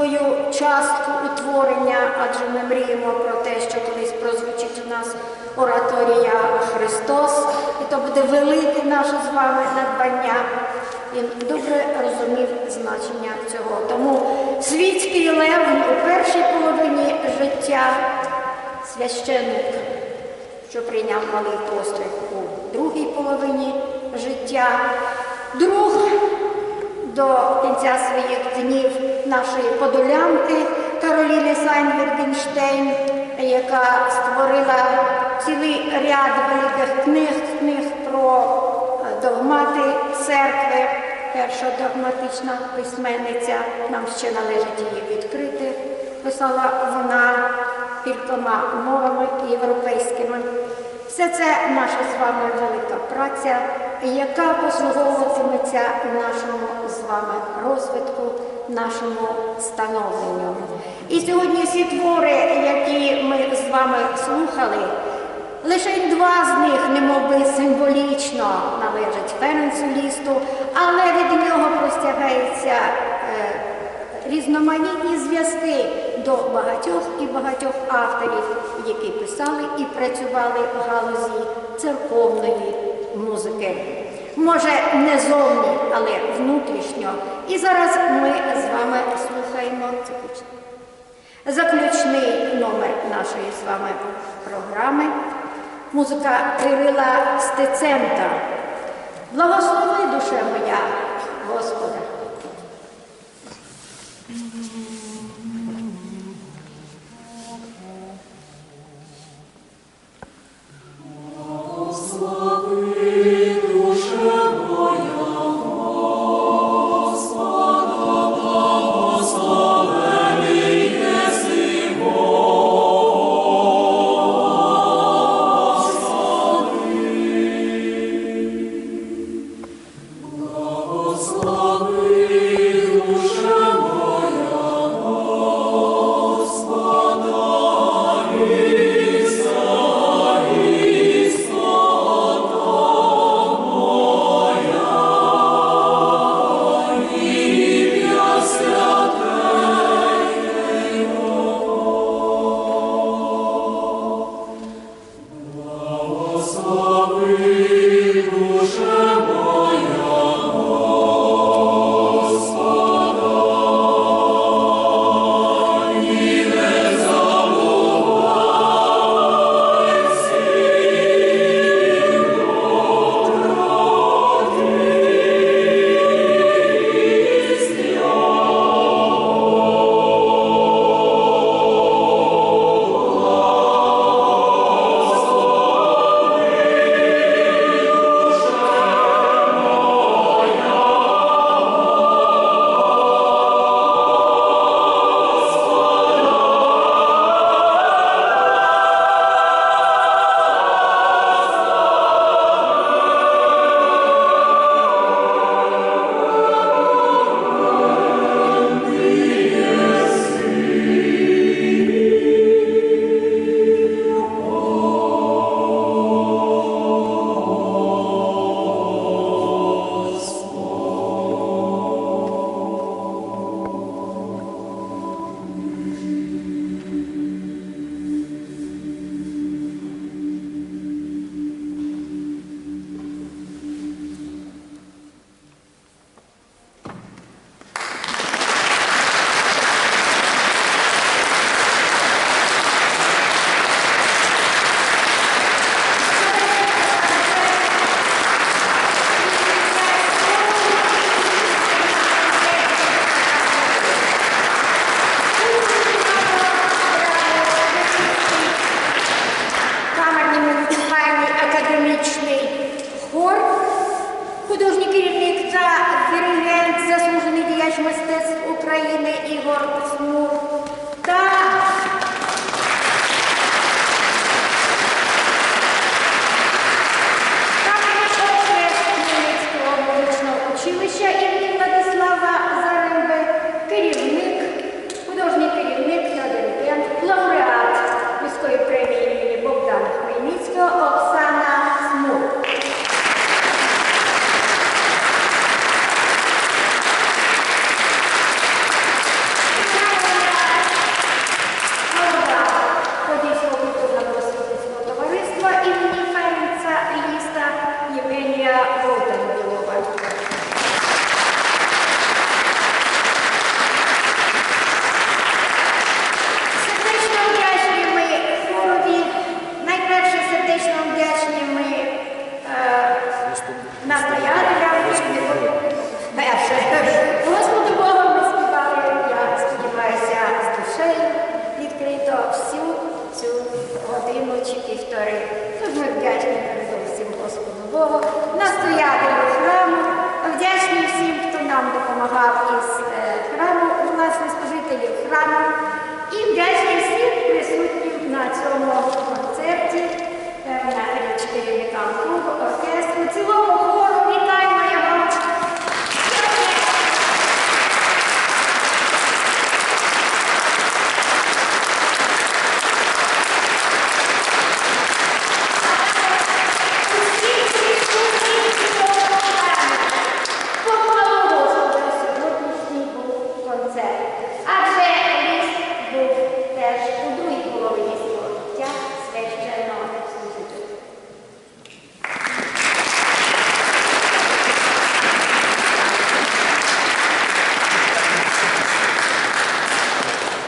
свою частку утворення, адже ми мріємо про те, що колись прозвучить у нас ораторія Христос, і то буде велике наше з вами надбання. Він добре розумів значення цього. Тому світський лев у першій половині життя священник, що прийняв малий постриг у другій половині життя, друг до кінця своїх днів нашої подолянки Кароліни Сайн-Вергенштейн, яка створила цілий ряд великих книг, книг про е, догмати церкви, перша догматична письменниця, нам ще належить її відкрити. Писала вона кількома мовами європейськими. Все це наша з вами велика праця, яка послуговуватиметься нашому вами розвитку, нашому становленню. І сьогодні всі твори, які ми з вами слухали, лише два з них, немовби символічно належать Ференцу Лісту, але від нього простягається е, різноманітні зв'язки до багатьох і багатьох авторів, які писали і працювали в галузі церковної музики. Може, не зовні, але внутрішньо. І зараз ми з вами слухаємо заключний номер нашої з вами програми. Музика Кирила Стеценка. Благослови душе моя, Господа. 舍我 України Ігор Смур та камерний оркестр Хмельницького музичного училища імені придбав із е, храму власне служителів храму і вдячний всім присутнім на цьому концерті, е, на 4, метал-клубу, оркестру, цілому.